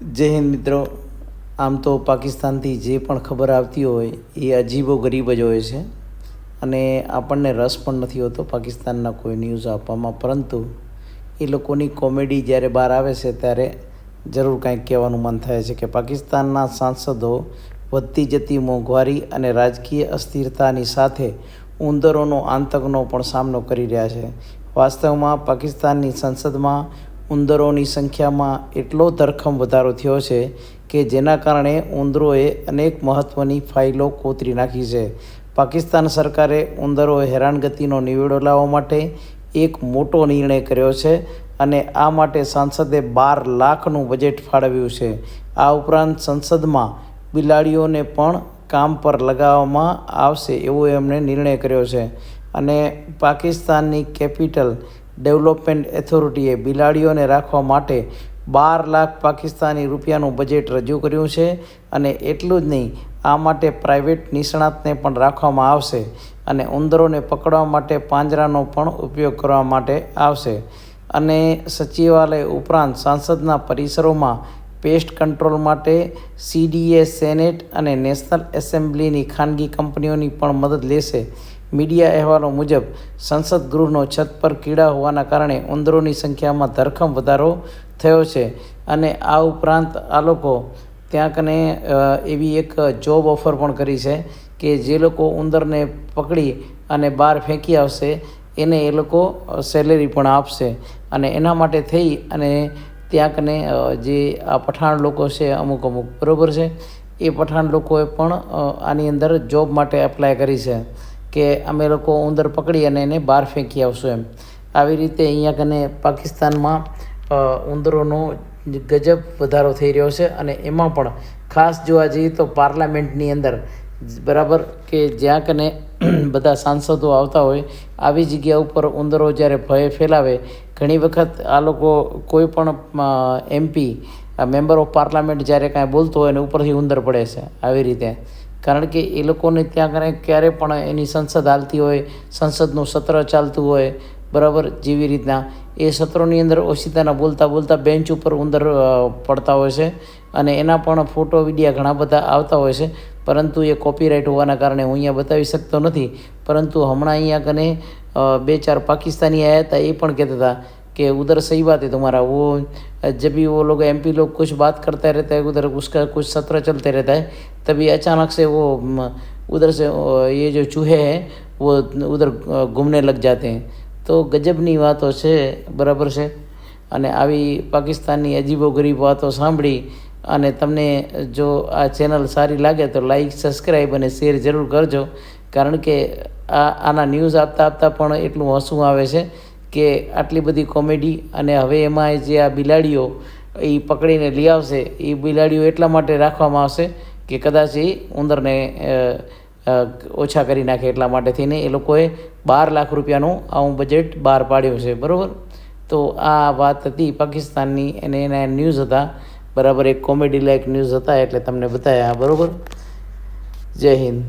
જય હિન્દ મિત્રો. આમ તો પાકિસ્તાનથી જે પણ ખબર આવતી હોય એ અજીબો ગરીબ જ હોય છે. અને આપણને રસ પણ નથી હોતો પાકિસ્તાનના કોઈ ન્યૂઝ આપવામાં. પરંતુ એ લોકોની કોમેડી જ્યારે બહાર આવે છે ત્યારે જરૂર કાંઈક કહેવાનું મન થાય છે કે પાકિસ્તાનના સાંસદો વધતી જતી મોંઘવારી અને રાજકીય અસ્થિરતાની સાથે ઉંદરોનો આતંકનો પણ સામનો કરી રહ્યા છે. વાસ્તવમાં પાકિસ્તાનની સંસદમાં ઉંદરોની સંખ્યામાં એટલો ધરખમ વધારો થયો છે કે જેના કારણે ઉંદરોએ અનેક મહત્ત્વની ફાઇલો કોતરી નાખી છે. પાકિસ્તાન સરકારે ઉંદરો હેરાનગતિનો નિવેડો લાવવા માટે એક મોટો નિર્ણય કર્યો છે અને આ માટે સાંસદે બાર લાખનું બજેટ ફાળવ્યું છે. આ ઉપરાંત સંસદમાં બિલાડીઓને પણ કામ પર લગાવવામાં આવશે એવો એમણે નિર્ણય કર્યો છે. અને પાકિસ્તાનની કેપિટલ ડેવલપમેન્ટ ઓથોરિટીએ બિલાડીઓને રાખવા માટે બાર લાખ પાકિસ્તાની રૂપિયાનું બજેટ રજૂ કર્યું છે અને એટલું જ નહીં, આ માટે પ્રાઇવેટ નિષ્ણાતને પણ રાખવામાં આવશે અને ઉંદરોને પકડવા માટે પાંજરાનો પણ ઉપયોગ કરવા માટે આવશે. અને સચિવાલય ઉપરાંત સાંસદના પરિસરોમાં પેસ્ટ કંટ્રોલ માટે સીડીએ, સેનેટ અને નેશનલ એસેમ્બલીની ખાનગી કંપનીઓની પણ મદદ લેશે. મીડિયા અહેવાલો મુજબ, સંસદ ગૃહનો છત પર કીડા હોવાના કારણે ઉંદરોની સંખ્યામાં ધરખમ વધારો થયો છે અને આ ઉપરાંત આ લોકો ત્યાં કને એવી એક જોબ ઓફર પણ કરી છે કે જે લોકો ઉંદરને પકડી અને બહાર ફેંકી આવશે, એને એ લોકો સેલેરી પણ આપશે. અને એના માટે થઈ અને ત્યાં કને જે આ પઠાણ લોકો છે અમુક અમુક, બરાબર છે? એ પઠાણ લોકોએ પણ આની અંદર જોબ માટે એપ્લાય કરી છે. કે અમે લોકો ઉંદર પકડી અને એને બહાર ફેંકી આવશું એમ. આવી રીતે અહીંયા કને પાકિસ્તાનમાં ઉંદરોનો ગજબ વધારો થઈ રહ્યો છે અને એમાં પણ ખાસ જોવા જઈએ તો પાર્લામેન્ટની અંદર બરાબર કે જ્યાં કને બધા સાંસદો આવતા હોય, આવી જગ્યા ઉપર ઉંદરો જ્યારે ભય ફેલાવે, ઘણી વખત આ લોકો કોઈ પણ એમપી મેમ્બર ઓફ પાર્લામેન્ટ જ્યારે કાંઈ બોલતો હોય અને ઉપરથી ઉંદર પડે છે, આવી રીતે. કારણ કે એ લોકોને ત્યાં કને ક્યારે પણ એની સંસદ હાલતી હોય, સંસદનું સત્ર ચાલતું હોય, બરાબર? જેવી રીતના. એ સત્રોની અંદર ઓશિતાના બોલતા બોલતા બેન્ચ ઉપર ઉંદર પડતા હોય છે અને એના પણ ફોટો, વિડીયા ઘણા બધા આવતા હોય છે. પરંતુ એ કોપીરાઇટ હોવાના કારણે હું અહીંયા બતાવી શકતો નથી. પરંતુ હમણાં અહીંયા કને બે ચાર પાકિસ્તાની આવ્યા હતા, એ પણ કહેતા હતા कि उधर सही बात है तुम्हारा वो जब भी वो लोग एमपी लोग कुछ बात करते रहते हैं उधर उसका कुछ सत्र चलते रहता है तभी अचानक से वो म, उधर से अ, ये जो चूहे हैं वो उधर अ, घूमने लग जाते हैं તો ગજબની વાતો છે બરાબર છે અને આવી પાકિસ્તાનની અજીબો ગરીબ વાતો સાંભળી અને તમને જો આ ચેનલ સારી લાગે તો લાઈક સબસ્ક્રાઈબ અને શેર જરૂર કરજો કારણ કે આ આના ન્યૂઝ આપતા આપતા પણ એટલું હસવું આવે છે કે આટલી બધી કોમેડી અને હવે એમાં જે આ બિલાડીઓ એ પકડીને લઈ આવશે એ બિલાડીઓ એટલા માટે રાખવામાં આવશે કે કદાચ એ ઉંદરને ઓછા કરી નાખે એટલા માટે થઈને એ લોકોએ બાર લાખ રૂપિયાનું આવું બજેટ બહાર પાડ્યું છે, બરાબર? તો આ વાત હતી પાકિસ્તાનની અને એના ન્યૂઝ હતા, બરાબર, એક કોમેડી લાયક ન્યૂઝ હતા એટલે તમને બતાવ્યા બરાબર? જય હિન્દ.